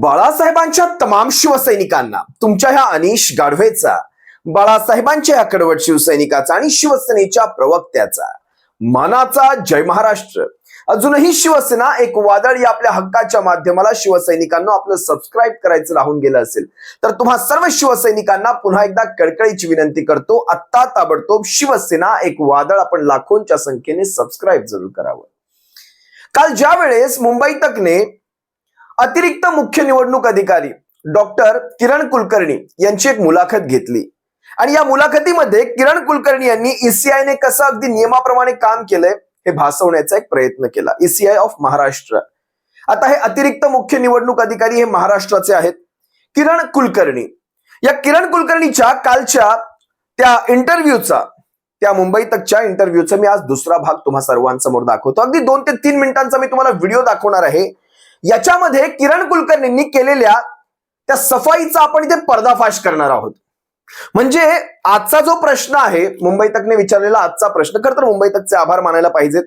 बाळासाहेबांच्या तमाम शिवसैनिकांना तुमच्या ह्या अनिश गाढवेचा बाळासाहेबांच्या या कडवट शिवसैनिकाचा आणि शिवसेनेच्या प्रवक्त्याचा. मानाचा जय महाराष्ट्र. अजूनही शिवसेना एक वादळ या आपल्या हक्काच्या माध्यमाला शिवसैनिकांना आपलं सबस्क्राईब करायचं राहून गेलं असेल तर तुम्हा सर्व शिवसैनिकांना पुन्हा एकदा कळकळीची विनंती करतो आत्ता ताबडतोब शिवसेना एक वादळ आपण लाखोंच्या संख्येने सबस्क्राईब जरूर करावं. काल ज्या वेळेस मुंबई तकने अतिरिक्त मुख्य निवडणूक अधिकारी डॉक्टर किरण कुलकर्णी यांची एक मुलाखत घेतली. आणि या मुलाखतीमध्ये किरण कुलकर्णी यांनी ईसीआयने ने कसं अगदी नियमाप्रमाणे काम केलंय हे भासवण्याचा एक प्रयत्न केला. ECI of Maharashtra. आता हे अतिरिक्त मुख्य निवडणूक अधिकारी हे महाराष्ट्राचे आहेत. किरण कुलकर्णी. या किरण कुलकर्णीच्या कालच्या त्या इंटरव्ह्यूचा त्या मुंबई तकच्या इंटरव्ह्यूचा मी आज दुसरा भाग तुम्हा सर्वांसमोर दाखवतो. अगदी दोन ते तीन मिनिटांचा मी तुम्हाला व्हिडिओ दाखवणार आहे. याच्यामध्ये किरण कुलकर्णींनी केलेल्या त्या सफाईचा आपण इथे पर्दाफाश करणार आहोत. म्हणजे आजचा जो प्रश्न आहे मुंबई तकने विचारलेला आजचा प्रश्न खर तर मुंबई तकचे आभार मानायला पाहिजेत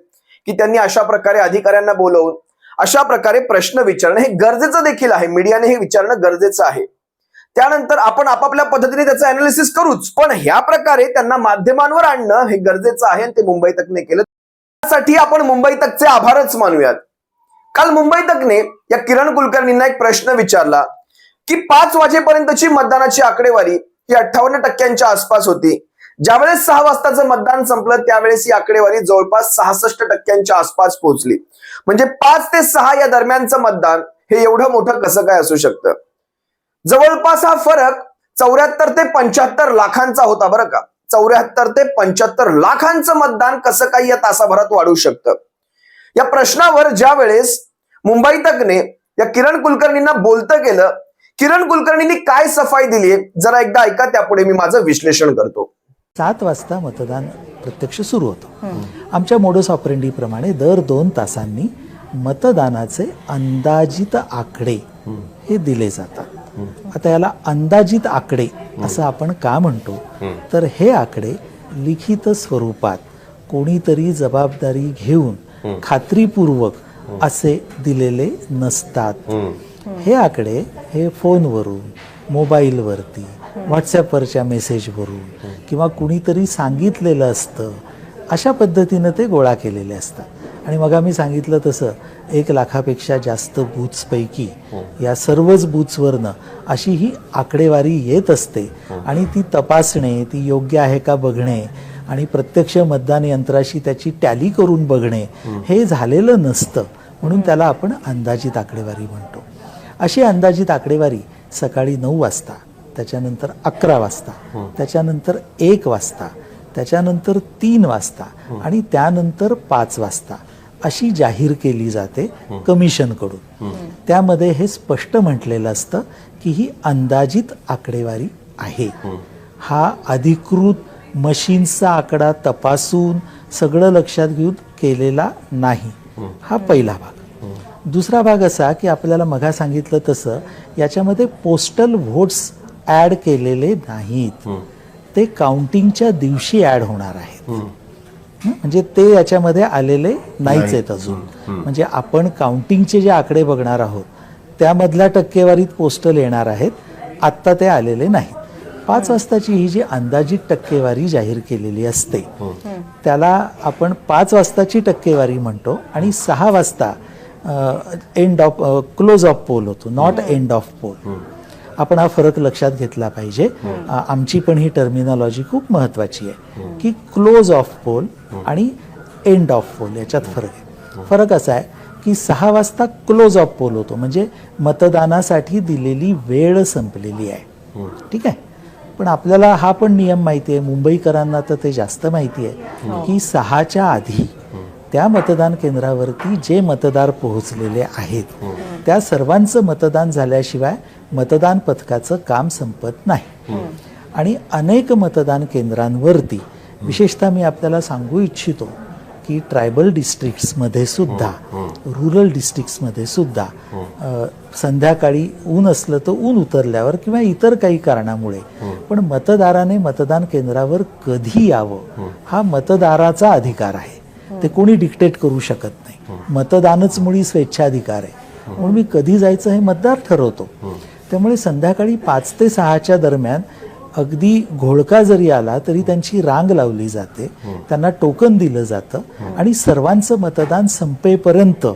की त्यांनी अशा प्रकारे अधिकाऱ्यांना बोलवून अशा प्रकारे प्रश्न विचारणं हे गरजेचं देखील आहे. मीडियाने हे विचारणं गरजेचं आहे. त्यानंतर आपण आपापल्या पद्धतीने त्याचं अनालिसिस करूच पण ह्या प्रकारे त्यांना माध्यमांवर आणणं हे गरजेचं आहे आणि ते मुंबई तकने केलं. त्यासाठी आपण मुंबई तकचे आभारच मानूयात. काल मुंबई तकने या किरण कुलकर्णींना एक प्रश्न विचारला की पाच वाजेपर्यंतची मतदानाची आकडेवारी ही अठ्ठावन्न टक्क्यांच्या आसपास होती. ज्यावेळेस सहा वाजताचं मतदान संपलं त्यावेळेस ही आकडेवारी जवळपास सहासष्ट टक्क्यांच्या आसपास पोहोचली. म्हणजे पाच ते सहा या दरम्यानचं मतदान हे एवढं मोठं कसं काय असू शकतं? जवळपास हा फरक चौऱ्याहत्तर ते पंच्याहत्तर लाखांचा होता बरं का. चौऱ्याहत्तर ते पंच्याहत्तर लाखांचं मतदान कसं काही या तासाभरात वाढू शकतं? या प्रश्नावर ज्या वेळेस मुंबई तकने या किरण कुलकर्णींना बोलतं गेलं किरण कुलकर्णींनी काय सफाई दिली जरा एकदा ऐका त्यापुढे मी माझं विश्लेषण करतो. सात वाजता मतदान प्रत्यक्ष सुरू होतं. आमच्या मोडस ऑपरेंडीप्रमाणे दर दोन तासांनी मतदानाचे अंदाजित आकडे हे. दिले जातात. आता याला अंदाजित आकडे असं आपण का म्हणतो? तर हे आकडे लिखित स्वरूपात कोणीतरी जबाबदारी घेऊन खात्रीपूर्वक असे दिलेले नसतात. हे. आकडे हे फोनवरून मोबाईलवरती व्हॉट्सॲपवरच्या मेसेजवरून किंवा कुणीतरी सांगितलेलं असतं अशा पद्धतीनं ते गोळा केलेले असतात. आणि मग आम्ही सांगितलं तसं एक लाखापेक्षा जास्त बूथ्सपैकी या सर्वच बूथ्सवरनं अशी ही आकडेवारी येत असते आणि ती तपासणे ती योग्य आहे का बघणे आणि प्रत्यक्ष मतदान यंत्राशी त्याची टॅली करून बघणे हे झालेलं नसतं. म्हणून त्याला आपण अंदाजित आकडेवारी म्हणतो. अशी अंदाजित आकडेवारी सकाळी नऊ वाजता त्याच्यानंतर अकरा वाजता त्याच्यानंतर एक वाजता त्याच्यानंतर तीन वाजता आणि त्यानंतर पाच वाजता अशी जाहीर केली जाते कमिशनकडून. त्यामध्ये हे स्पष्ट म्हटलेलं असतं की ही अंदाजित आकडेवारी आहे. हा अधिकृत मशीनचा आकडा तपासून सगळं लक्षात घेऊन केलेला नाही. हा. पहिला भाग. दुसरा भाग असा की आपल्याला मघा सांगितलं तसं याच्यामध्ये पोस्टल व्होट्स ॲड केलेले नाहीत. ते काउंटिंगच्या दिवशी ॲड होणार आहेत? म्हणजे ते याच्यामध्ये आलेले नाहीच आहेत अजून. म्हणजे आपण काउंटिंगचे जे आकडे बघणार आहोत त्यामधल्या टक्केवारीत पोस्टल येणार आहेत. आत्ता ते आलेले नाहीत. पाच वाजताची ही जी अंदाजित टक्केवारी जाहीर केलेली असते त्याला आपण पाच वाजताची टक्केवारी म्हणतो आणि सहा वाजता end of close of poll होतो नॉट एंड ऑफ पोल आपण हा फरक लक्षात घेतला पाहिजे. आ- आमची पण ही टर्मिनॉलॉजी खूप महत्वाची आहे की क्लोज ऑफ पोल आणि एंड ऑफ पोल याच्यात फरक आहे. फरक असा आहे की सहा वाजता क्लोज ऑफ पोल होतो म्हणजे मतदानासाठी दिलेली वेळ संपलेली आहे. ठीक आहे? पण आपल्याला हा पण नियम माहिती आहे. मुंबईकरांना तर ते जास्त माहिती आहे. की सहाच्या आधी त्या मतदान केंद्रावरती जे मतदार पोहोचलेले आहेत त्या सर्वांचं मतदान झाल्याशिवाय मतदान पथकाचं काम संपत नाही. आणि अनेक मतदान केंद्रांवरती विशेषतः मी आपल्याला सांगू इच्छितो की ट्रायबल डिस्ट्रिक्ट्समध्ये सुद्धा रुरल डिस्ट्रिक्ट्समध्ये सुद्धा अ, संध्याकाळी ऊन असलं तर ऊन उतरल्यावर किंवा इतर काही कारणामुळे पण मतदाराने मतदान केंद्रावर कधी यावं हा. मतदाराचा अधिकार आहे. ते कोणी डिक्टेट करू शकत नाही. मतदानच मुळी स्वेच्छाधिकार आहे. म्हणून मी कधी जायचं हे मतदार ठरवतो. त्यामुळे संध्याकाळी पाच ते सहाच्या दरम्यान अगदी घोळका जरी आला तरी त्यांची रांग लावली जाते. त्यांना टोकन दिलं जातं. आणि सर्वांचं मतदान संपेपर्यंत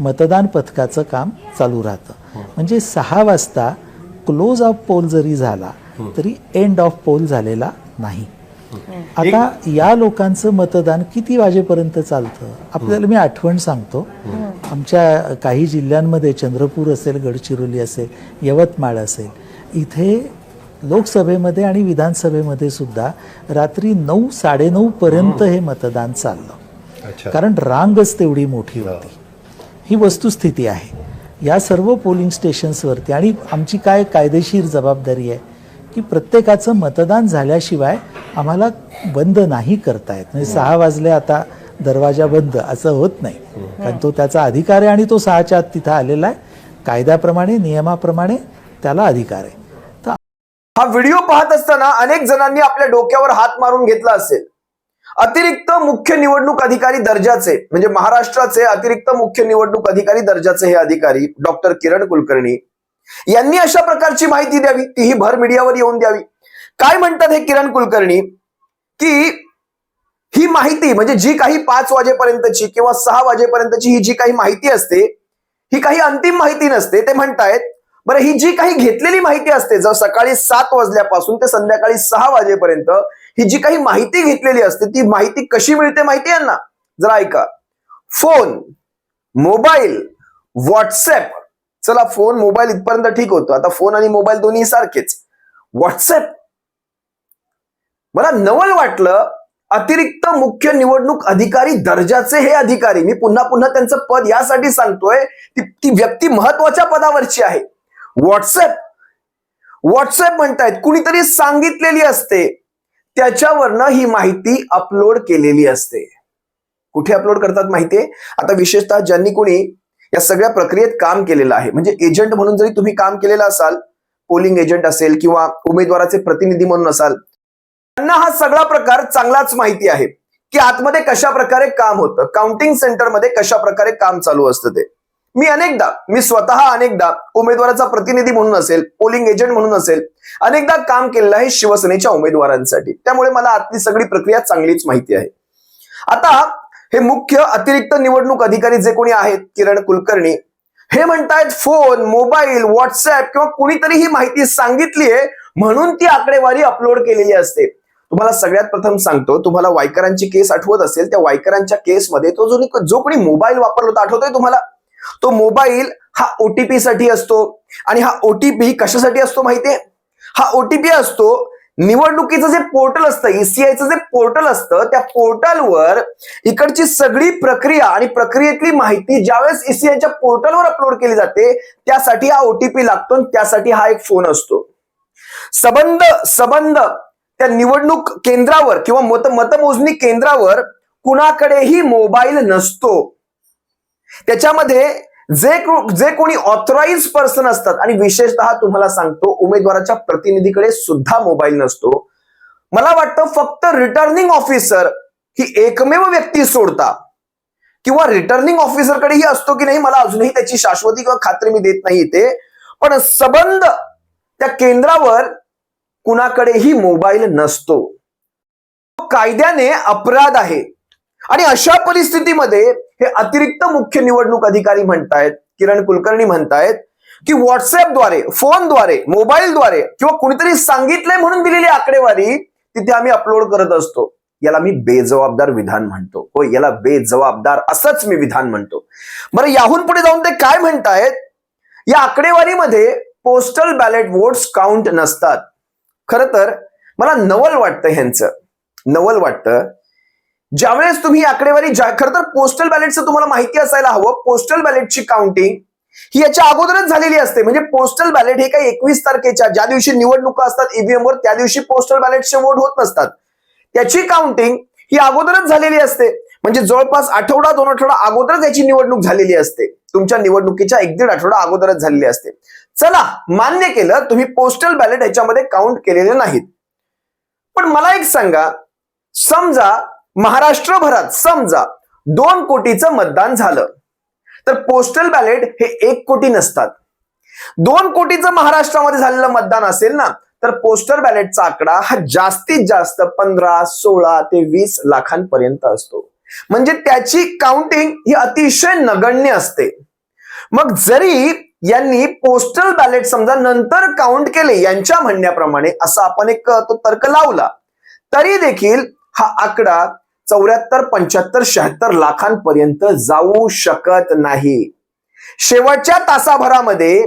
मतदान पथकाचं काम चालू राहतं. म्हणजे सहा वाजता क्लोज ऑफ पोल जरी झाला तरी एंड ऑफ पोल झालेला नाही. आता या लोकांचं मतदान किती वाजेपर्यंत चालतं? आपल्याला मी आठवण सांगतो. आमच्या काही जिल्ह्यांमध्ये चंद्रपूर असेल गडचिरोली असेल यवतमाळ असेल इथे लोकसभेमध्ये आणि विधानसभेमध्ये सुद्धा रात्री नऊ साडेनऊ पर्यंत हे मतदान चाललं. कारण रांगच तेवढी मोठी होती. ही वस्तुस्थिती आहे. या सर्व पोलिंग स्टेशन्सवरती आणि आमची काय कायदेशीर जबाबदारी आहे की प्रत्येकाचं मतदान झाल्याशिवाय आम्हाला बंद नाही करता येत. म्हणजे सहा वाजले आता दरवाजा बंद असं होत नाही. कारण तो त्याचा अधिकार आहे आणि तो सहाच्या आत तिथं आलेला आहे. कायद्याप्रमाणे नियमाप्रमाणे त्याला अधिकार आहे. हा व्हिडिओ पाहत असताना अनेक जणांनी आपल्या डोक्यावर हात मारून घेतला असेल. अतिरिक्त मुख्य निवडणूक अधिकारी दर्जाचे म्हणजे महाराष्ट्राचे अतिरिक्त मुख्य निवडणूक अधिकारी दर्जाचे हे अधिकारी डॉक्टर किरण कुलकर्णी यांनी अशा प्रकारची माहिती द्यावी तीही भर मीडियावर येऊन द्यावी. काय म्हणतात हे किरण कुलकर्णी? की ही माहिती म्हणजे जी काही पाच वाजेपर्यंतची किंवा सहा वाजेपर्यंतची ही जी काही माहिती असते ही काही अंतिम माहिती नसते ते म्हणतायत बरं ही जी काही घेतलेली माहिती असते जर सकाळी सात वाजल्यापासून ते संध्याकाळी सहा वाजेपर्यंत ही जी काही माहिती घेतलेली असते ती माहिती कशी मिळते माहिती आहे ना जरा ऐका. Phone mobile WhatsApp. चला फोन मोबाईल इथपर्यंत ठीक होतो. आता फोन आणि मोबाईल दोन्ही सारखेच. व्हॉट्सअप. मला नवल वाटलं अतिरिक्त मुख्य निवडणूक अधिकारी दर्जाचे हे अधिकारी. मी पुन्हा पुन्हा त्यांचं पद यासाठी सांगतोय ती ती व्यक्ती महत्त्वाच्या पदावरची आहे. व्हॉट्सअप. व्हॉट्सअप म्हणतायत कुणीतरी सांगितलेली असते. त्याच्यावरनं ही माहिती अपलोड केलेली असते. कुठे अपलोड करतात माहितीये आता विशेषतः ज्यांनी कोणी या सगळ्या प्रक्रियेत काम केलेलं आहे म्हणजे एजंट म्हणून जरी तुम्ही काम केलेलं असाल पोलिंग एजंट असेल किंवा उमेदवाराचे प्रतिनिधी म्हणून असाल त्यांना हा सगळा प्रकार चांगलाच माहिती आहे. की आतमध्ये कशा प्रकारे काम होतं काउंटिंग सेंटरमध्ये कशा प्रकारे काम चालू असतं ते. मी अनेकदा मी स्वतः अनेकदा उमेदवाराचा प्रतिनिधी म्हणून असेल पोलिंग एजंट म्हणून असेल अनेकदा काम केलेलं आहे शिवसेनेच्या उमेदवारांसाठी. त्यामुळे मला आतली सगळी प्रक्रिया चांगलीच माहिती आहे. आता हे मुख्य अतिरिक्त निवडणूक अधिकारी जे कोणी आहेत किरण कुलकर्णी हे म्हणतायत फोन मोबाईल व्हॉट्सअप किंवा कुणीतरी ही माहिती सांगितलीये म्हणून ती आकडेवारी अपलोड केलेली असते. तुम्हाला सगळ्यात प्रथम सांगतो तुम्हाला वायकरांची केस आठवत असेल त्या वायकरांच्या केसमध्ये तो जो जो कोणी मोबाईल वापरला होता आठवतोय तुम्हाला? तो मोबाईल हा ओटीपी साठी असतो. आणि हा ओटीपी कशासाठी असतो माहितीये? हा ओटीपी असतो निवडणुकीचं जे पोर्टल असतं ईसीआयचं जे पोर्टल असतं त्या पोर्टलवर इकडची सगळी प्रक्रिया आणि प्रक्रियेतली माहिती ज्यावेळेस ईसीआयच्या पोर्टलवर अपलोड केली जाते त्यासाठी हा ओटीपी लागतो आणि त्यासाठी हा एक फोन असतो. सबंध सबंध त्या निवडणूक केंद्रावर किंवा मत मतमोजणी केंद्रावर कुणाकडेही मोबाईल नसतो. त्याच्यामध्ये जे जे कोणी ऑथराइज पर्सन असतात आणि विशेषतः तुम्हाला सांगतो उमेदवाराच्या प्रतिनिधीकडे सुद्धा मोबाईल नसतो. मला वाटतं फक्त रिटर्निंग ऑफिसर ही एकमेव व्यक्ती सोडता किंवा रिटर्निंग ऑफिसरकडेही असतो की नाही मला अजूनही त्याची शाश्वती किंवा खात्री मी देत नाही ते पण सबंध त्या केंद्रावर कुणाकडेही मोबाईल नसतो. कायद्याने अपराध आहे. आणि अशा परिस्थितीमध्ये हे अतिरिक्त मुख्य निवडणूक अधिकारी म्हणतायत किरण कुलकर्णी म्हणतायत की व्हॉट्सअपद्वारे फोनद्वारे मोबाईलद्वारे किंवा कुणीतरी सांगितलंय म्हणून दिलेली आकडेवारी तिथे आम्ही अपलोड करत असतो. याला मी बेजबाबदार विधान म्हणतो. हो याला बेजबाबदार असंच मी विधान म्हणतो. बरं याहून पुढे जाऊन ते काय म्हणतायत? या आकडेवारीमध्ये पोस्टल बॅलेट वोट्स काउंट नसतात. खर तर मला नवल वाटतं ह्यांचं. नवल वाटतं. ज्यावेळेस तुम्ही आकडेवारी ज्या- खरं तर पोस्टल बॅलेटचं तुम्हाला माहिती असायला हवं. पोस्टल बॅलेटची काउंटिंग ही याच्या अगोदरच झालेली असते. म्हणजे पोस्टल बॅलेट हे काही एकवीस तारखेच्या ज्या दिवशी निवडणुका असतात ईव्हीएम वर त्या दिवशी पोस्टल बॅलेटचे वोट होत नसतात. त्याची काउंटिंग ही अगोदरच झालेली असते. म्हणजे जवळपास आठवडा दोन आठवडा अगोदरच याची निवडणूक झालेली असते. तुमच्या निवडणुकीच्या एक दीड आठवडा अगोदरच झालेली असते. चला मान्य केलं तुम्ही पोस्टल बॅलेट याच्यामध्ये काउंट केलेले नाहीत. पण मला एक सांगा समजा महाराष्ट्रभरात समजा दोन कोटीचं मतदान झालं तर पोस्टल बॅलेट हे एक कोटी नसतात. दोन कोटीचं महाराष्ट्रामध्ये झालेलं मतदान असेल ना तर पोस्टल बॅलेटचा आकडा हा जास्तीत जास्त पंधरा सोळा ते वीस लाखांपर्यंत असतो. म्हणजे त्याची काउंटिंग ही अतिशय नगण्य असते. मग जरी यांनी पोस्टल बॅलेट समजा नंतर काउंट केले यांच्या म्हणण्याप्रमाणे असा आपण एक तो तर्क लावला तरी देखील हा आकडा चौऱ्याहत्तर पंच्याहत्तर शहात्तर लाखांपर्यंत जाऊ शकत नाही. शेवटच्या तासाभरामध्ये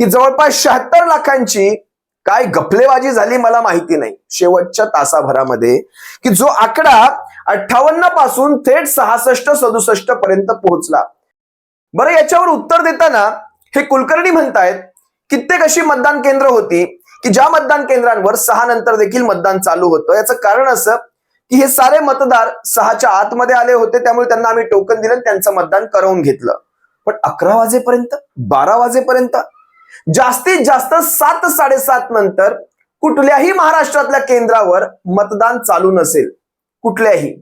ही जवळपास शहात्तर लाखांची काय गफलेबाजी झाली मला माहिती नाही. शेवटच्या तासाभरामध्ये की जो आकडा अठ्ठावन्नपासून थेट सहासष्ट सदुसष्ट पर्यंत पोहोचला. बरं याच्यावर उत्तर देताना हे कुलकर्णी म्हणतायत कित्येक अशी मतदान केंद्र होती की ज्या मतदान केंद्रांवर सहा नंतर देखील मतदान चालू होतं याचं कारण असं की हे सारे मतदार सहाच्या आतमध्ये आले होते त्यामुळे त्यांना आम्ही टोकन दिलं आणि त्यांचं मतदान करवून घेतलं. पण अकरा वाजेपर्यंत बारा वाजेपर्यंत जास्तीत जास्त सात साडेसात नंतर कुठल्याही महाराष्ट्रातल्या केंद्रावर मतदान चालू नसेल. कुठल्याही.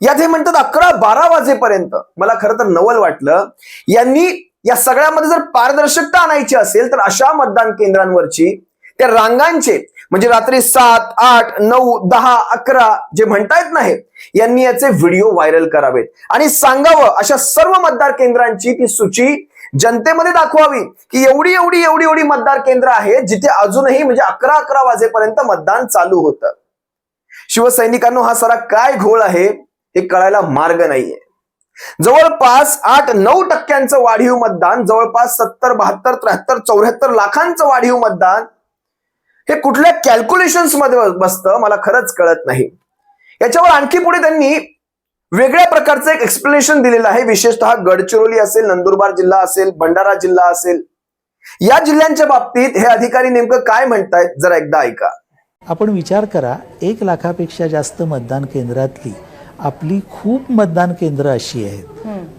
यात हे म्हणतात अकरा बारा वाजेपर्यंत. मला खरं तर नवल वाटलं. यांनी या सगळ्यामध्ये जर पारदर्शकता आणायची असेल तर अशा मतदान केंद्रांवरची त्या रांगांचे म्हणजे रात्री सात आठ नऊ दहा अकरा जे म्हणतायत नाही यांनी याचे व्हिडिओ व्हायरल करावेत. आणि सांगावं अशा सर्व मतदार केंद्रांची ती सूची जनतेमध्ये दाखवावी की एवढी एवढी एवढी एवढी मतदार केंद्र आहेत जिथे अजूनही म्हणजे अकरा अकरा वाजेपर्यंत मतदान चालू होतं. शिवसैनिकांनो हा सारा काय घोळ आहे हे कळायला मार्ग नाहीये. जवळपास आठ नऊ टक्क्यांचं वाढीव मतदान जवळपास सत्तर बहात्तर त्र्याहत्तर चौऱ्याहत्तर लाखांचं वाढीव मतदान हे कुठल्या कॅल्क्युलेशन्समध्ये बसतं मला खरंच कळत नाही. याच्यावर आणखी पुढे त्यांनी वेगळ्या प्रकारचं एक एक्सप्लेनेशन दिलेलं आहे. विशेषतः गडचिरोली असेल नंदुरबार जिल्हा असेल भंडारा जिल्हा असेल. या जिल्ह्यांच्या बाबतीत हे अधिकारी नेमकं काय म्हणतायत? जरा एकदा ऐका. आपण विचार करा एक लाखापेक्षा जास्त मतदान केंद्रातली आपली खूप मतदान केंद्र अशी आहेत.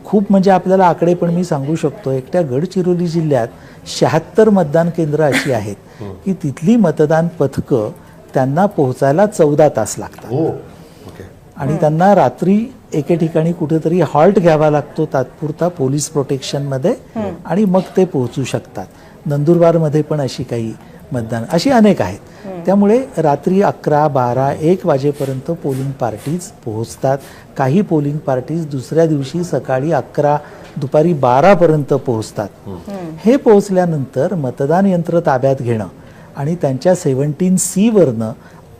खूप म्हणजे आपल्याला आकडे पण मी सांगू शकतो एकट्या गडचिरोली जिल्ह्यात शहात्तर मतदान केंद्र अशी आहेत. की तिथली मतदान पथकं त्यांना पोहोचायला चौदा तास लागतात. हो. ओके. आणि त्यांना रात्री एके ठिकाणी कुठेतरी हॉल्ट घ्यावा लागतो तात्पुरता पोलीस प्रोटेक्शनमध्ये आणि मग ते पोहोचू शकतात. नंदुरबारमध्ये पण अशी काही मतदान अशी अनेक आहेत. त्यामुळे रात्री अकरा बारा एक वाजेपर्यंत पोलिंग पार्टीज पोहोचतात. काही पोलिंग पार्टीज दुसऱ्या दिवशी सकाळी अकरा दुपारी बारापर्यंत पोहोचतात. हे पोहोचल्यानंतर मतदान यंत्र ताब्यात घेणं आणि त्यांच्या सेवन्टीन सी वरनं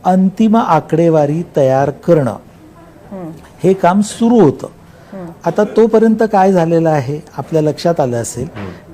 अंतिम आकडेवारी तयार करणं हे काम सुरू होतं. आता तोपर्यंत काय झालेलं आहे आपल्या लक्षात आलं असेल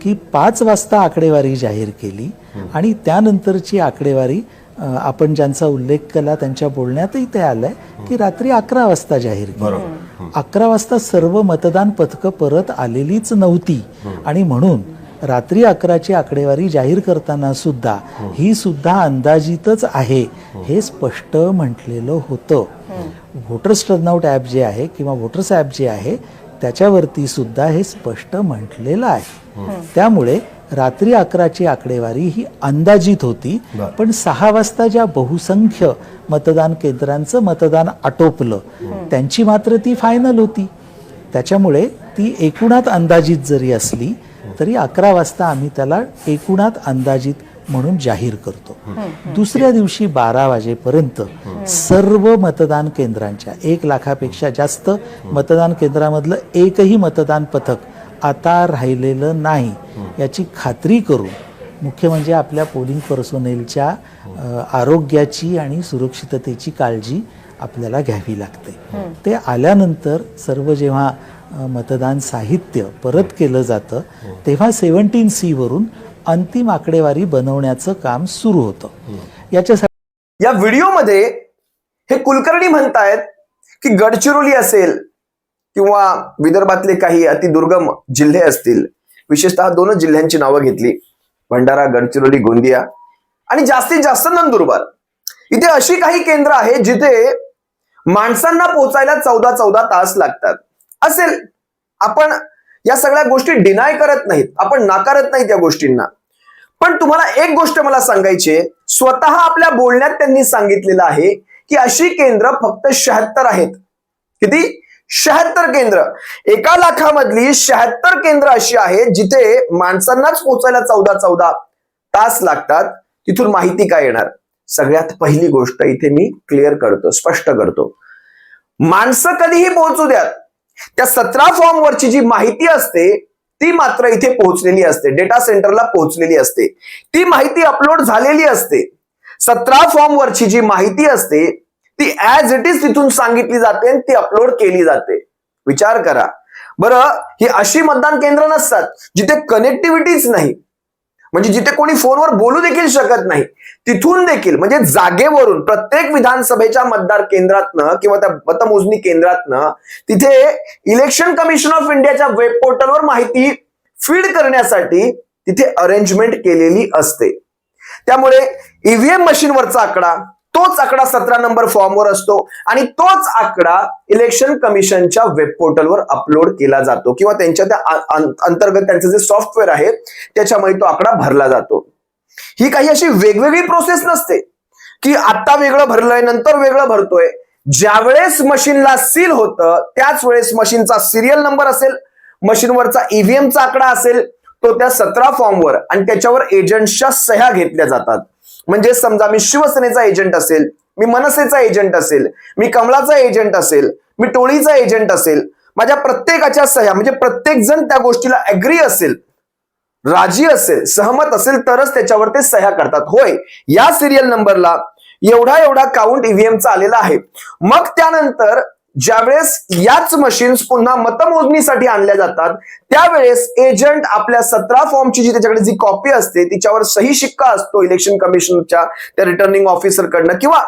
की पाच वाजता आकडेवारी जाहीर केली आणि त्यानंतरची आकडेवारी आपण ज्यांचा उल्लेख केला त्यांच्या बोलण्यातही ते आलंय की रात्री अकरा वाजता जाहीर केली. अकरा वाजता सर्व मतदान पथकं परत आलेलीच नव्हती. आणि म्हणून रात्री अकराची आकडेवारी जाहीर करताना सुद्धा ही सुद्धा अंदाजितच आहे हे स्पष्ट म्हटलेलं होतं. व्होटर्स टर्नआउट ॲप जे आहे किंवा व्होटर्स ॲप जे आहे त्याच्यावरती सुद्धा हे स्पष्ट म्हटलेलं आहे त्यामुळे रात्री अकराची आकडेवारी ही अंदाजित होती. पण सहा वाजता ज्या बहुसंख्य मतदान केंद्रांचं मतदान आटोपलं त्यांची मात्र ती फायनल होती त्याच्यामुळे ती एकूणात अंदाजित जरी असली तरी अकरा वाजता आम्ही त्याला एकूणात अंदाजित म्हणून जाहीर करतो. दुसऱ्या दिवशी बारा वाजेपर्यंत सर्व मतदान केंद्रांच्या एक लाखापेक्षा जास्त मतदान केंद्रामधलं एकही मतदान पथक आता राहिलेलं नाही याची खात्री करून मुख्य म्हणजे आपल्या पोलिंग पर्सोनेलच्या आरोग्याची आणि सुरक्षिततेची काळजी आपल्याला घ्यावी लागते. ते आल्यानंतर सर्व जेव्हा मतदान साहित्य परत केलं जातं तेव्हा सेवन्टीन सी वरून अंतिम आकडेवारी बनवण्याचं काम सुरू होतं. याच्यासाठी या व्हिडिओमध्ये हे कुलकर्णी म्हणतायत की गडचिरोली असेल किंवा विदर्भातले काही अतिदुर्गम जिल्हे असतील विशेषतः दोनच जिल्ह्यांची नावं घेतली. भंडारा गडचिरोली गोंदिया आणि जास्तीत जास्त नंदुरबार. इथे अशी काही केंद्र आहेत जिथे माणसांना पोहोचायला चौदा चौदा तास लागतात. असेल. आपण या सगळ्या गोष्टी डिनाय करत नाहीत. आपण नाकारत नाहीत या गोष्टींना. पण तुम्हाला एक गोष्ट मला सांगायची आहे, स्वतः आपल्या बोलण्यात त्यांनी सांगितलेलं आहे की अशी केंद्र फक्त शहात्तर आहेत. किती? शहात्तर केंद्र. एका लाखामधली शहात्तर केंद्र अशी आहेत जिथे माणसांनाच पोहोचायला चौदा चौदा तास लागतात. तिथून माहिती काय येणार? सगळ्यात पहिली गोष्ट इथे मी क्लिअर करतो स्पष्ट करतो. माणसं कधीही पोहोचू द्यात. त्या सतरा फॉर्मवरची जी माहिती असते ती मात्र इथे पोहोचलेली असते. डेटा सेंटरला पोहोचलेली असते. ती माहिती अपलोड झालेली असते. सतरा फॉर्मवरची जी माहिती असते ती ऍज इट इज तिथून सांगितली जाते आणि ती अपलोड केली जाते. विचार करा. बरं ही अशी मतदान केंद्र नसतात जिथे कनेक्टिव्हिटीच नाही. म्हणजे जिथे कोणी फोनवर बोलू देखील शकत नाही तिथून देखील म्हणजे जागेवरून प्रत्येक विधानसभेच्या मतदार केंद्रातनं किंवा त्या मतमोजणी केंद्रातनं तिथे इलेक्शन कमिशन ऑफ इंडियाच्या वेब पोर्टलवर माहिती फीड करण्यासाठी तिथे अरेंजमेंट केलेली असते. त्यामुळे ईव्हीएम मशीनवरचा आकडा तोच आकडा सतरा नंबर फॉर्मवर असतो आणि तोच आकडा इलेक्शन कमिशनच्या वेब पोर्टलवर अपलोड केला जातो किंवा त्यांच्या त्या अंतर्गत त्यांचं जे सॉफ्टवेअर आहे त्याच्यामुळे तो आकडा भरला जातो. ही काही अशी वेगवेगळी प्रोसेस नसते की आता वेगळं भरलंय नंतर वेगळं भरतोय. ज्यावेळेस मशीनला सील होतं त्याच वेळेस मशीनचा सिरियल नंबर असेल मशीनवरचा ईव्हीएमचा आकडा असेल तो त्या सतरा फॉर्मवर आणि त्याच्यावर एजंटच्या सह्या घेतल्या जातात. म्हणजे समजा मी शिवसेनेचा एजंट असेल मी मनसेचा एजंट असेल मी कमलाचा एजंट असेल मी टोळीचा एजंट असेल माझ्या प्रत्येकाच्या सह्या म्हणजे प्रत्येक जण त्या गोष्टीला अग्री असेल राजी असेल सहमत असेल तरच त्याच्यावर ते सह्या करतात. होय या सिरियल नंबरला एवढा एवढा काउंट ईव्हीएमचा आलेला आहे. मग त्यानंतर ज्यावेळेस याच मशीन्स पुन्हा मतमोजणीसाठी आणल्या जातात त्यावेळेस एजंट आपल्या सतरा फॉर्मची जी त्याच्याकडे जी कॉपी असते तिच्यावर सही शिक्का असतो इलेक्शन कमिशनच्या त्या रिटर्निंग ऑफिसरकडनं किंवा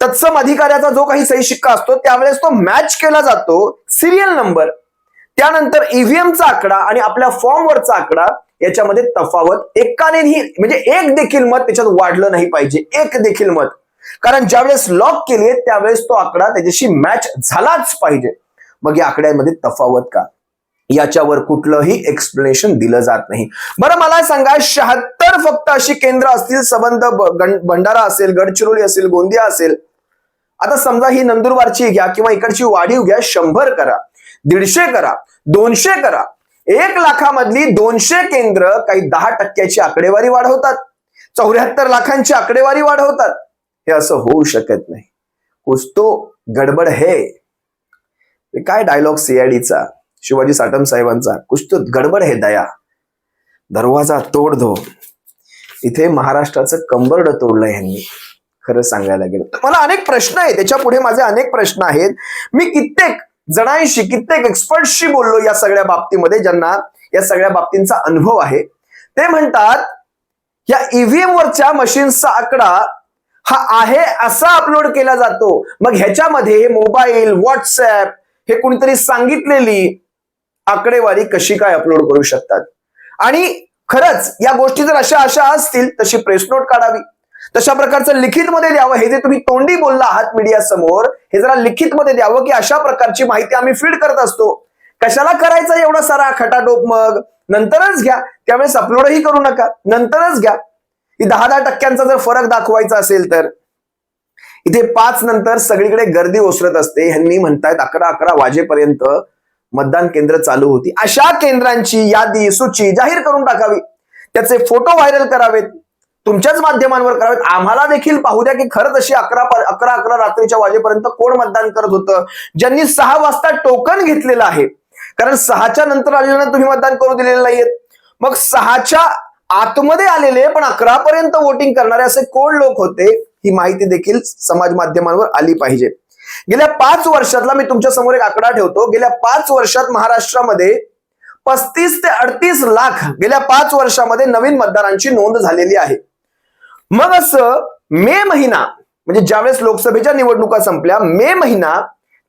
तत्सम अधिकाऱ्याचा जो काही सही शिक्का असतो त्यावेळेस तो मॅच केला जातो सिरियल नंबर त्यानंतर ईव्हीएमचा आकडा आणि आपल्या फॉर्मवरचा आकडा याच्यामध्ये तफावत एकानेही म्हणजे एक देखील मत त्याच्यात वाढलं नाही पाहिजे. एक देखील मत. कारण ज्यावेळेस लॉक केली त्यावेळेस तो आकडा त्याच्याशी मॅच झालाच पाहिजे. मग या आकड्यांमध्ये तफावत का? याच्यावर कुठलंही एक्सप्लेनेशन दिलं जात नाही. बरं मला सांगा शहात्तर फक्त अशी केंद्र असतील संबंध भंडारा असेल गडचिरोली असेल गोंदिया असेल. आता समजा ही नंदुरबारची घ्या किंवा इकडची वाढीव घ्या शंभर करा दीडशे करा दोनशे करा. एक लाखामधली दोनशे केंद्र काही दहा टक्क्याची आकडेवारी वाढवतात. चौऱ्याहत्तर लाखांची आकडेवारी वाढवतात. हे असं होऊ शकत नाही. कुछ तो गडबड है. हे काय डायलॉग सीआयडीचा शिवाजी साटम साहेबांचा? कुछ तो गडबड हे दया. दरवाजा तोड दो. इथे महाराष्ट्राचं कंबरड तोडलंय यांनी खरं सांगायला गेलं तर. मला अनेक प्रश्न आहेत. त्याच्या पुढे माझे अनेक प्रश्न आहेत. मी कित्येक जणांशी कित्येक एक्सपर्टशी बोललो या सगळ्या बाबतीमध्ये ज्यांना या सगळ्या बाबतींचा अनुभव आहे. ते म्हणतात या ईव्हीएम वरच्या मशीन्सचा आकडा हा आहे असा अपलोड केला जातो. मग ह्याच्यामध्ये हे मोबाईल व्हॉट्सअप हे कुणीतरी सांगितलेली आकडेवारी कशी काय अपलोड करू शकतात? आणि खरंच या गोष्टी जर अशा अशा असतील तशी प्रेस नोट काढावी. तशा प्रकारचं लिखित मध्ये द्यावं. हे जे तुम्ही तोंडी बोलला आहात मीडिया समोर हे जरा लिखित मध्ये द्यावं की अशा प्रकारची माहिती आम्ही फीड करत असतो. कशाला करायचा एवढा सारा खटाटोप मग? नंतरच घ्या. त्यावेळेस अपलोडही करू नका. नंतरच घ्या. दहा दहा टक्क्यांचा जर फरक दाखवायचा असेल तर? इथे पाच नंतर सगळीकडे गर्दी ओसरत असते. ह्यांनी म्हणतायत अकरा अकरा वाजेपर्यंत मतदान केंद्र चालू होती. अशा केंद्रांची यादी सूची जाहीर करून टाकावी. त्याचे फोटो व्हायरल करावेत. तुमच्याच माध्यमांवर करावेत. आम्हाला देखील पाहू द्या की खरंच अशी अकरा अकरा अकरा रात्रीच्या वाजेपर्यंत कोण मतदान करत होतं? ज्यांनी सहा वाजता टोकन घेतलेलं आहे. कारण सहाच्या नंतर आलेल्यांना तुम्ही मतदान करू दिलेलं नाहीये मग सहाच्या आतमध्ये आलेले पण अकरा पर्यंत वोटिंग करणारे असे कोण लोक होते ही माहिती देखील समाज माध्यमांवर आली पाहिजे. गेल्या पाच वर्षातला मी तुमच्यासमोर एक आकडा ठेवतो. गेल्या पाच वर्षात महाराष्ट्रामध्ये पस्तीस ते अडतीस लाख गेल्या पाच वर्षामध्ये नवीन मतदारांची नोंद झालेली आहे. मग असं मे महिना म्हणजे ज्यावेळेस लोकसभेच्या निवडणुका संपल्या मे महिना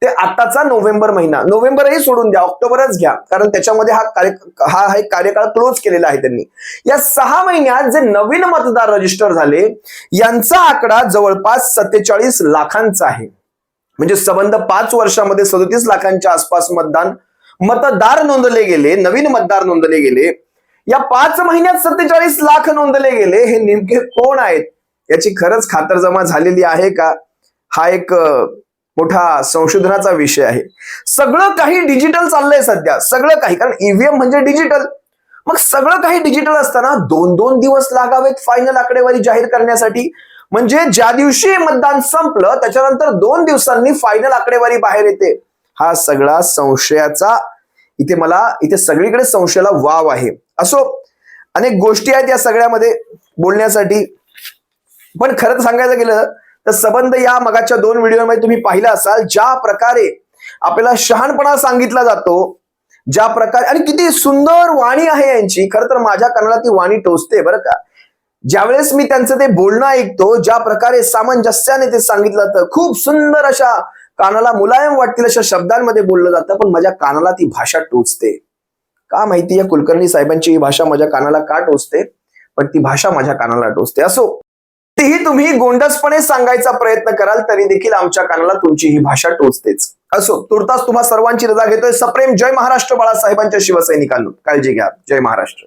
ते आताचा नोव्हेंबर महिना. नोव्हेंबरही सोडून द्या ऑक्टोबरच घ्या. कारण त्याच्यामध्ये हा कार्य हा एक कार्यकाळ क्लोज केलेला आहे त्यांनी. या सहा महिन्यात जे नवीन मतदार रजिस्टर झाले यांचा आकडा जवळपास सत्तेचाळीस लाखांचा आहे. म्हणजे संबंध पाच वर्षामध्ये सदतीस लाखांच्या आसपास मतदान मतदार नोंदले गेले नवीन मतदार नोंदले गेले. या पाच महिन्यात सत्तेचाळीस लाख नोंदले गेले. हे नेमके कोण आहेत? याची खरंच खातरजमा झालेली आहे का? हा एक मोठा संशोधनाचा विषय आहे. सगळं काही डिजिटल चाललंय सध्या. सगळं काही. कारण ईव्हीएम म्हणजे डिजिटल मग सगळं काही डिजिटल असताना दोन दोन दिवस लागावेत फायनल आकडेवारी जाहीर करण्यासाठी. म्हणजे ज्या दिवशी मतदान संपलं त्याच्यानंतर दोन दिवसांनी फायनल आकडेवारी बाहेर येते. हा सगळा संशयाचा इथे मला इथे सगळीकडे संशयाला वाव आहे. असो अनेक गोष्टी आहेत या सगळ्यामध्ये बोलण्यासाठी. पण खरंच सांगायचं गेलं तर सबंध या मगाच्या दोन व्हिडिओमध्ये तुम्ही पाहिलं असाल ज्या प्रकारे आपल्याला शहाणपणा सांगितला जातो ज्या प्रकारे आणि किती सुंदर वाणी आहे यांची. खर तर माझ्या कानाला ती वाणी टोचते बरं का. ज्यावेळेस मी त्यांचं ते बोलणं ऐकतो ज्या प्रकारे सामंजस्याने ते सांगितलं जातं खूप सुंदर अशा कानाला मुलायम वाटतील अशा शब्दांमध्ये बोललं जातं पण माझ्या कानाला ती भाषा टोचते. का माहिती या कुलकर्णी साहेबांची ही भाषा माझ्या कानाला का टोचते? पण ती भाषा माझ्या कानाला टोचते. असो. तीही तुम्ही गोंडसपणे सांगायचा प्रयत्न कराल तरी देखील आमच्या कानाला तुमची ही भाषा टोचतेच. असो तुर्तास तुम्हा सर्वांची रजा घेतोय सप्रेम जय महाराष्ट्र बाळासाहेबांच्या शिवसैनिकांनो. काळजी घ्या. जय महाराष्ट्र.